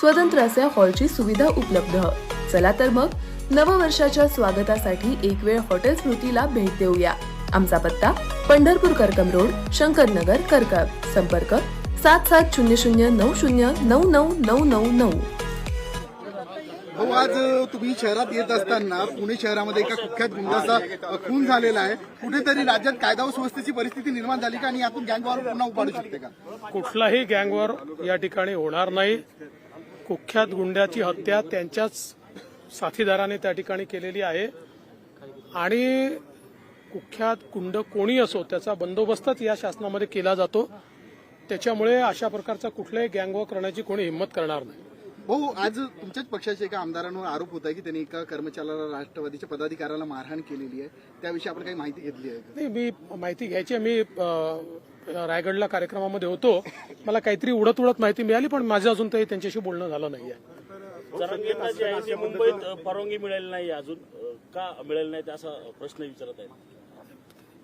स्वतंत्र अशा हॉलची सुविधा उपलब्ध. चला तर मग नववर्षाच्या स्वागतासाठी एक वेळ हॉटेल स्मृतीला भेट देऊया. आमचा पत्ता पंढरपूर करकम रोड शंकरनगर करकम. संपर्क सात सात शून्य शून्य नऊ शून्य नऊ नऊ नऊ नऊ. नऊ भाऊ आज तुम्ही शहरात येत असताना पुणे शहरामध्ये एका कुख्यात गुंडाचा खून झालेला आहे. कुठेतरी राज्यात कायदा व सुव्यवस्थेची परिस्थिती निर्माण झाली का आणि यातून गँगवॉर पुन्हा उपाडू शकते का? कुठलाही गँगवर या ठिकाणी होणार नाही. कुख्यात गुंड्याची हत्या त्यांच्याच साथीदाराने त्या ठिकाणी केलेली आहे. आणि कुख्यात गुंड कोणी असो त्याचा बंदोबस्तच या शासनामध्ये केला जातो. त्याच्यामुळे अशा प्रकारचा कुठलाही गँगवॉक करण्याची कोणी हिंमत करणार नाही. भाऊ आज तुमच्याच पक्षाच्या एका आमदारांवर आरोप होत आहे की त्यांनी एका कर्मचाऱ्याला राष्ट्रवादीच्या पदाधिकाऱ्याला मारहाण केलेली आहे त्याविषयी आपण काही माहिती घेतली आहे का? नाही मी माहिती घ्यायची आहे. मी रायगडला कार्यक्रमामध्ये होतो मला काहीतरी उडत उडत माहिती मिळाली पण माझं अजून काही त्यांच्याशी बोलणं झालं नाहीये जरांगेंना जे आहे ते मुंबईत परवानगी मिळाली नाही अजून का मिळाली नाही असा प्रश्न विचारत आहेत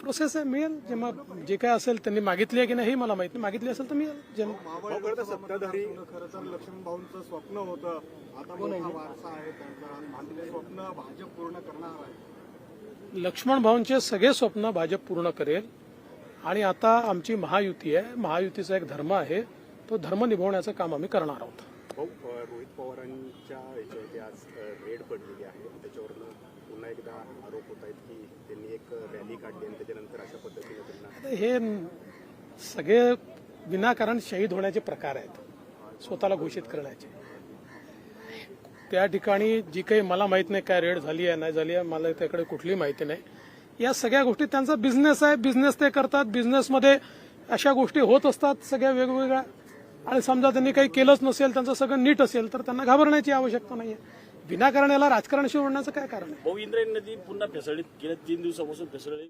प्रोसेस आहे मिळेल. जेव्हा जे काय असेल त्यांनी मागितली आहे की नाही हे मला माहिती नाही. मागितली असेल तर मिळेल. जेव्हा सत्ताधारी खरं तर लक्ष्मण भाऊंचं स्वप्न होतं. आता मोठा वारसा आहे त्यांचा आणि भांडीचं स्वप्न भाजप पूर्ण करणार आहे. लक्ष्मण भाऊंचे सगळे स्वप्न भाजप पूर्ण करेल. आणि आता आमची महायुती आहे. महायुतीचा एक धर्म आहे. तो धर्म निभावण्याचं काम आम्ही करणार आहोत. अ, रोहित पवारांच्या याच्यावरती आज रेड पडलेली आहे. त्याच्यावरनं पुन्हा एकदा आरोप होत आहेत. एक रॅली काढली आणि त्याच्यानंतर अशा पद्धतीने त्यांना हे सगळे विनाकारण शहीद होण्याचे प्रकार आहेत स्वतःला घोषित करण्याचे. त्या ठिकाणी जी काही मला माहीत नाही काय रेड झाली आहे नाही झाली आहे मला त्याकडे कुठली माहिती नाही. या सगळ्या गोष्टी त्यांचा बिझनेस आहे बिझनेस ते करतात बिझनेसमध्ये अशा गोष्टी होत असतात सगळ्या वेगवेगळ्या. आणि समजा त्यांनी काही केलंच नसेल त्यांचं सगळं नीट असेल तर त्यांना घाबरण्याची आवश्यकता नाही आहे विनाकारण याला राजकारणाशी ओढण्याचं काय कारण आहे? भाऊ इंद्रायणी नदी पुन्हा फेसळलीत गेल्या तीन दिवसापासून फेसळली